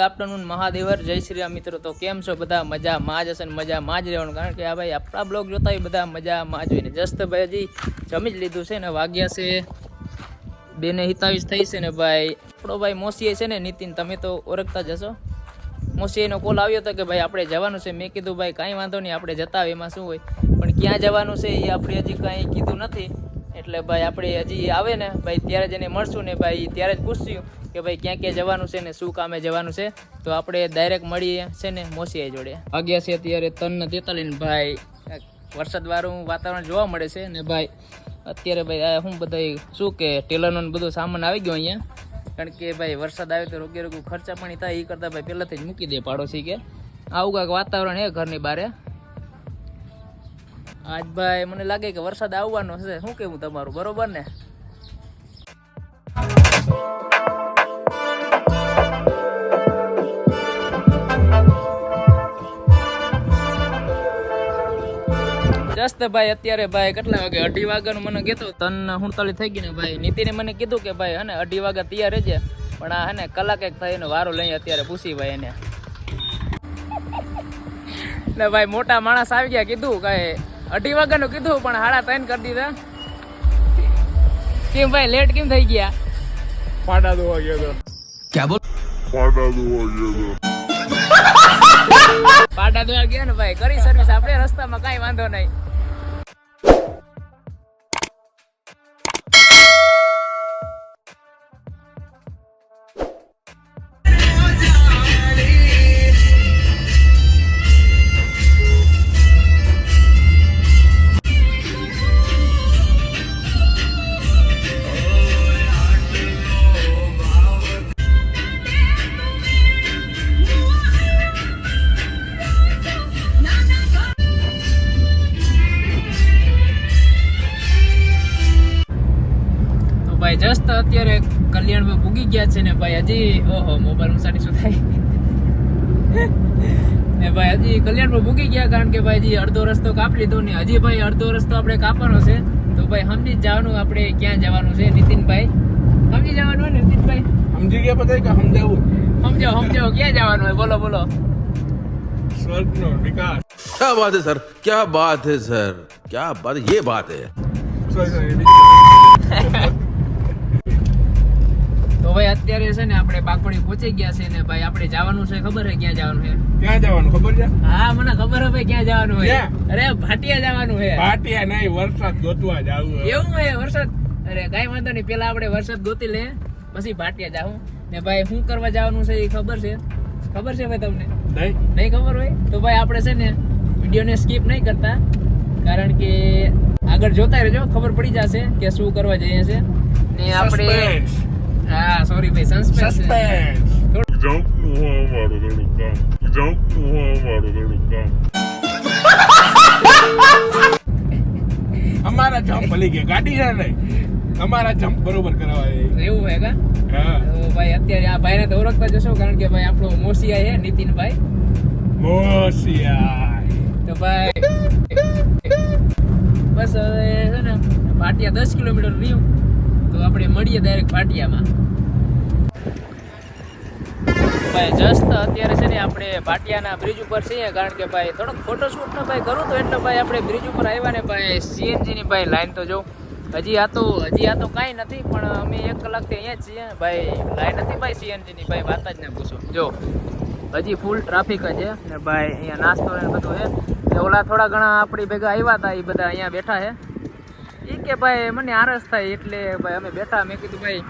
Afternoon મહાદેવર. જય શ્રી રામ મિત્રો, તો કેમ છો? બધા મજામાં જ હશે ને મજામાં જ રહેવાનું. કારણ કે આ ભાઈ આપણા બ્લોગ જોતા હોય બધા મજામાં જ હોય ને. જસ્ત ભાઈ હજી જમી જ લીધું છે ને. વાગ્યા છે બેને હિતાવીસ થઈ છે ને ભાઈ. આપણો ભાઈ મોસીએ છે ને નીતિન, તમે તો ઓળખતા જ હશો. મોસીનો કોલ આવ્યો હતો કે ભાઈ આપણે જવાનું છે. મેં કીધું ભાઈ કાંઈ વાંધો નહીં, આપણે જતા એમાં શું હોય. પણ ક્યાં જવાનું છે એ આપણે હજી કાંઈ કીધું નથી. એટલે ભાઈ આપણે હજી આવે ને. ભાઈ ત્યારે જ એને મળશું ને ભાઈ ત્યારે જ પૂછશું. કે ભાઈ ક્યાં ક્યાં જવાનું છે ને શું કામે જવાનું છે, તો આપણે ડાયરેક્ટ મળીએ છે ને મોસીઆઈ જોડે. વાગ્યા છે અત્યારે તન તેતાલીસ ભાઈ વરસાદ વાળું વાતાવરણ જોવા મળે છે ને ભાઈ, અત્યારે ભાઈ આ શું બધા શું કે ટેલરનો બધો સામાન આવી ગયો અહીંયા, કારણ કે ભાઈ વરસાદ આવે તો રોગે રોગું ખર્ચા પાણી થાય એ કરતાં ભાઈ પહેલાંથી જ મૂકી દે પાડોશી કે. આવું કાંઈક વાતાવરણ હે ઘરની બારે. આજ ભાઈ મને લાગે કે વરસાદ આવવાનો છે, શું કેવું તમારું, બરોબર ને? જસ્ત ભાઈ અત્યારે ભાઈ કેટલા વાગે? અઢી વાગ્યાનું મને કીધું તન હુંતાળી થઈ ગઈ ને ભાઈ. નીતિને મને કીધું કે ભાઈ હને અઢી વાગ્યા તૈયાર રહેજે. પણ આ હને કલાક એક થઈને વારો લઈ અત્યારે પૂછી ભાઈ એને. ને ભાઈ મોટા માણસ આવી ગયા કીધું કઈ અઢી વાગ્યાનું કીધું પણ હાડા ત્રણ કરી દીધા. કેમ ભાઈ લેટ કેમ થઈ ગયા? ફાટા દોવા ગયો તો ક્યાં બોલ? ફાટા દોવા ગયો પાટા દોડા ગયા ને ભાઈ કરી સર્વિસ આપણે રસ્તામાં કઈ વાંધો નહીં. જસ્ટ અત્યારે કલ્યાણમાં પૂગી ગયા છે ને ભાઈ હજી ઓહો મોબાઈલ નુકસાની શું થાય? ને ભાઈ હજી કલ્યાણમાં પૂગી ગયા કારણ કે ભાઈ હજી અડધો રસ્તો કાપી લીધો ને હજી ભાઈ અડધો રસ્તો આપણે કાપવાનો છે. તો ભાઈ સમજી જવાનું આપણે ક્યાં જવાનું છે? નીતિનભાઈ સમજી જવાનું હોય ને નીતિનભાઈ? સમજી ગયા બધા કે સમજાવું? સમજાવો સમજાવો ક્યાં જવાનું હોય? બોલો બોલો. સ્વર્ગનો વિકાસ. ક્યાં બાત હે સર? ક્યાં બાત હે સર? ક્યાં બાત યે બાત હે. તો ભાઈ અત્યારે છે ને આપણે બાકોડી પહોંચી ગયા છે ને ભાઈ આપણે જવાનું છે ખબર છે ક્યાં જવાનું છે? ક્યાં જવાનું ખબર છે? હા મને ખબર હવે ક્યાં જવાનું છે. અરે ભાટિયા જવાનું છે. ભાટિયા નહીં વરસાદ ગોતવા જવું એવું હે વરસાદ. અરે કઈ વાંધો નહીં પેલા આપણે વરસાદ ગોતી લે. પછી ભાટિયા જાવું ને ભાઈ શું કરવા જવાનું છે એ ખબર છે? ખબર છે ભાઈ તમને? નહીં. નહીં ખબર હોય? તો ભાઈ આપણે છે ને વિડીયોને સ્કીપ નહીં કરતા. કારણ કે આગળ જોતા રહેજો ખબર પડી જશે કે શું કરવા જઈએ છે. ને આપણે. હા સોરી ભાઈ સસ્પેન્સ સસ્પેન્સ જમ્પનું હોય અમારું થોડું કામ. જમ્પનું હોય અમારું થોડું કામ. અમારા જમ્પ ભલી ગયા. ગાડી છે ને અમારા જમ્પ બરોબર કરાવવા એવું હોય કા? હા. તો ભાઈ અત્યારે આ ભાઈને તો ઓળખતા જશો કારણ કે ભાઈ આપણો મોસિયા છે નીતિનભાઈ. મોસિયા તો ભાઈ બસ હવે છે ને પાટિયા દસ કિલોમીટર રહ્યું. તો આપણે મળીએ ડાયરેક્ટ પાટિયામાં ભાઈ જસ્ટ અત્યારે છે ને આપણે પાટિયાના બ્રિજ ઉપર છીએ, કારણ કે ભાઈ થોડોક ફોટોશૂટ ને ભાઈ કરું તો એટલે ભાઈ આપણે બ્રિજ ઉપર આવ્યા ને ભાઈ સીએનજી ની ભાઈ લાઈન તો જો. હજી આ તો, હજી આ તો કાંઈ નથી, પણ અમે એક કલાકથી અહીંયા છીએ. ભાઈ લાઈન નથી ભાઈ સીએનજી ની, ભાઈ વાત જ ને પૂછો. જો, હજી ફૂલ ટ્રાફિક જ છે. ને ભાઈ, અહીંયા નાસ્તો ને બધું છે. ઓલા થોડા ઘણા આપણી ભેગા આવ્યા હતા, એ બધા અહીંયા બેઠા છે. એ કે ભાઈ, મને આરસ થાય એટલે ભાઈ અમે બેઠા. મેં કીધું, ભાઈ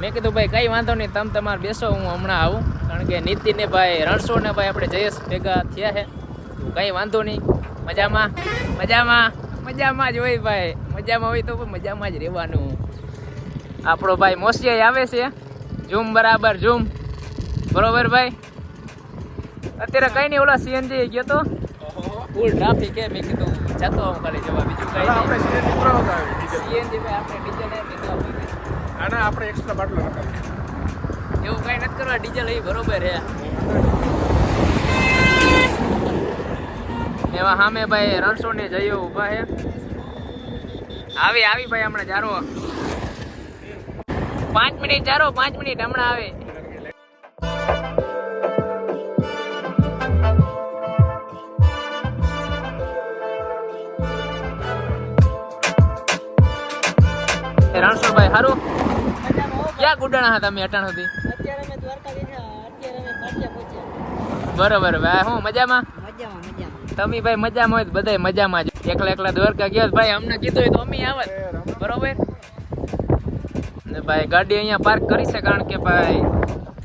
મેં કીધું ભાઈ કઈ વાંધો નહીં તમે તમારે બેસો હું હમણાં આવું. કારણ કે નીતિને ભાઈ રણસો ને ભાઈ આપણે જયેશ ભેગા થયા છે. કંઈ વાંધો નહીં. મજામાં? મજામાં? મજામાં જ હોય ભાઈ. મજામાં હોય તો મજામાં જ રહેવાનું. આપણો ભાઈ મોસિયાઈ આવે છે. ઝૂમ બરાબર ઝૂમ. બરોબર ભાઈ? અત્યારે કઈ નહીં ઓલા સીએનજી ગયો તો. ફૂલ ટ્રાફિક કે મેં કીધું. જતો હું ખાલી જવા બીજું કઈ નહીં. સીએનજી ભાઈ આપણે ડીઝલ આના આપણે એક્સ્ટ્રા બાટલો નખાવીએ એવું કઈ નથી કરવા, ડીઝલ એ બરોબર હે એવા સામે ભાઈ રણસો ને જયો ઊભા છે આવી આવી ભાઈ હમણાં જારો. પાંચ મિનિટ ચારો પાંચ મિનિટ હમણાં આવે. રણસો રણછોડભાઈ હારું. ક્યાં કુડાણા હતા તમે અટાણ સુધી? અત્યારે અમે દ્વારકાધીશ અત્યારે અમે પાટિયા પહોંચ્યા. બરોબર ભાઈ હું મજામાં? મજામાં મજામાં. તમે ભાઈ મજામાં હોય તો બધાય મજામાં જ. એકલા એકલા દ્વારકા ગયા ભાઈ અમને કીધું હોય તો અમે આવત બરોબર? ને ભાઈ ગાડી અહીંયા પાર્ક કરી છે કારણ કે ભાઈ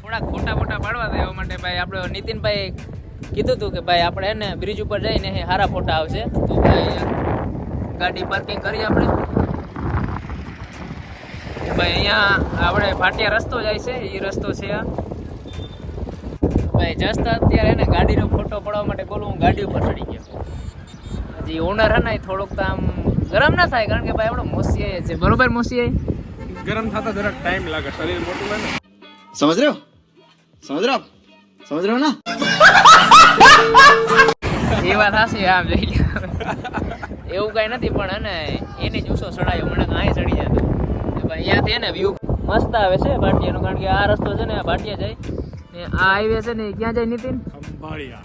થોડાક ફોટા ફોટા પાડવા હતા એવા માટે ભાઈ આપણે નીતિનભાઈ કીધું હતું કે ભાઈ આપણે એને બ્રિજ ઉપર જઈને સારા ફોટા આવશે. તો ભાઈ ગાડી પાર્કિંગ કરી આપણે. ભાઈ અહીંયા આપણે ભાટિયા રસ્તો જાય છે એ રસ્તો છે આ. ભાઈ જસ્ટ અત્યારે એને ગાડીનો ફોટો પડવા માટે બોલું હું ગાડી ઉપર ચડી ગયો. હજી ઓનર હે ને થોડોક તો આમ ગરમ ના થાય કારણ કે ભાઈ આપણો મોસીએ છે. બરોબર મોસીએ ગરમ થતા જરાક ટાઈમ લાગે શરીર મોટું હોય ને. સમજ રહ્યો? સમજ રહ્યો? સમજ રહ્યો ને? એ વાત હાસી આમ જોઈ લ્યો એવું કઈ નથી પણ અને ને એને જ ચડાયો મને હે ને વ્યૂ મસ્ત આવે છે ભાટિયાનો કારણ કે આ રસ્તો છે ને આ ભાટિયા જાય. ને આ હાઈવે છે ને ક્યાં જાય નીતિન?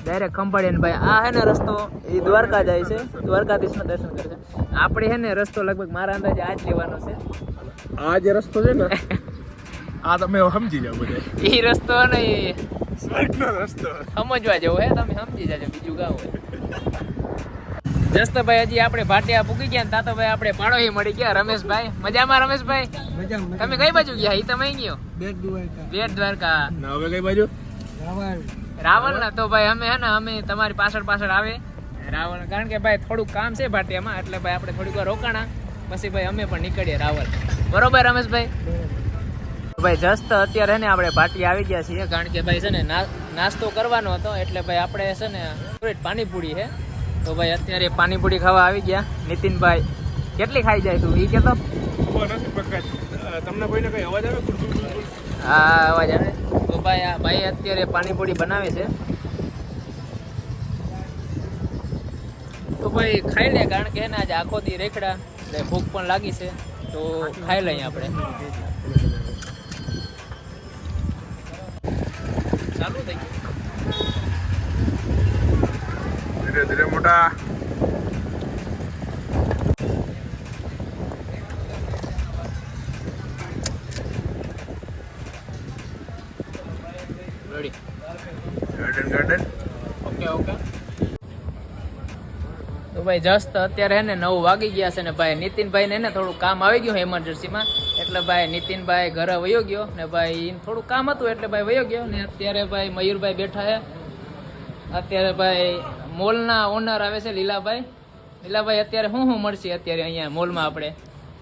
ડાયરેક્ટ ખંભાળિયા ભાઈ આ હે ને રસ્તો એ દ્વારકા જાય છે. દ્વારકાધીશના દર્શન કરે છે. આપણે હે ને રસ્તો લગભગ મારા અંદાજે આ જ લેવાનો છે. આ જે રસ્તો છે ને આ તમે સમજી જાઓ બધે. એ રસ્તો ને સ્વર્ગનો રસ્તો. સમજવા જેવો હે તમે સમજી જાજો બીજું ગાવ હોય. જસ્ત ભાઈ હજી આપણે ભાટિયા પૂકી ગયા ને તા તો ભાઈ આપણે પાડોશી મળી ગયા. રમેશભાઈ મજામાં રમેશભાઈ? તમે કઈ બાજુ ગયા? ઈ તમે ગયો. બેટ દ્વારકા. બેટ દ્વારકા. હવે કઈ બાજુ? રાવણ. રાવણ ના તો ભાઈ અમે હે ને અમે તમારી પાછળ પાછળ આવે. રાવણ કારણ કે ભાઈ થોડું કામ છે ભાટિયામાં એટલે ભાઈ આપણે થોડીક વાર રોકાણા. પછી ભાઈ અમે પણ નીકળીએ રાવણ. બરોબર રમેશભાઈ? ભાઈ જસ્ટ અત્યારે હે ને આપણે ભાટી આવી ગયા છીએ કારણ કે ભાઈ છે ને નાસ્તો કરવાનો હતો એટલે ભાઈ આપણે છે ને પાણીપુરી છે. તો ભાઈ અત્યારે પાણીપુરી ખાવા આવી ગયા. નીતિનભાઈ કેટલી ખાઈ જાય તું? એ કેતો? તમને કોઈને કઈ અવાજ આવે? હા અવાજ આવે. તો ભાઈ આ ભાઈ અત્યારે પાણીપુરી બનાવે છે. તો ભાઈ ખાઈ લે કારણ કે એને આજે આખો દી રેખડા એટલે ભૂખ પણ લાગી છે. તો ખાઈ લઈએ આપણે. ચાલુ થઈ ગયું. ગાર્ડન ગાર્ડન ઓકે ઓકે તો ભાઈ જસ્ટ અત્યારે ને નવ વાગી ગયા છે ને ભાઈ નીતિનભાઈ ને થોડું કામ આવી ગયું એમરજન્સીમાં એટલે ભાઈ નીતિનભાઈ ઘરે વયો ગયો ને ભાઈ થોડું કામ હતું એટલે ભાઈ વયો ગયો ને અત્યારે ભાઈ મયુરભાઈ બેઠા છે. અત્યારે ભાઈ મોલના ઓનર આવે છે લીલાભાઈ. લીલાભાઈ અત્યારે શું શું મળશે અત્યારે અહીંયા મોલમાં આપણે?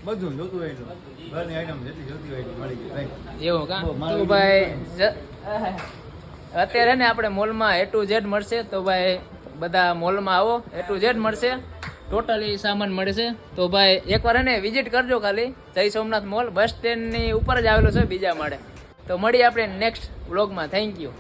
બધું જોતું હોય તો ઘરની આઈટમ જેટલી જોતી હોય મળી જાય. એવું કા? તો ભાઈ અત્યારે ને આપણે મોલમાં એ ટુ ઝેડ મળશે. તો ભાઈ બધા મોલમાં આવો. એ ટુ ઝેડ મળશે. ટોટલી સામાન મળશે. તો ભાઈ એકવાર એને વિઝિટ કરજો ખાલી. જય સોમનાથ મોલ. બસ સ્ટેન્ડની ઉપર જ આવેલું છે બીજા માળે. તો મળીએ આપણે નેક્સ્ટ બ્લોગમાં થેન્ક યુ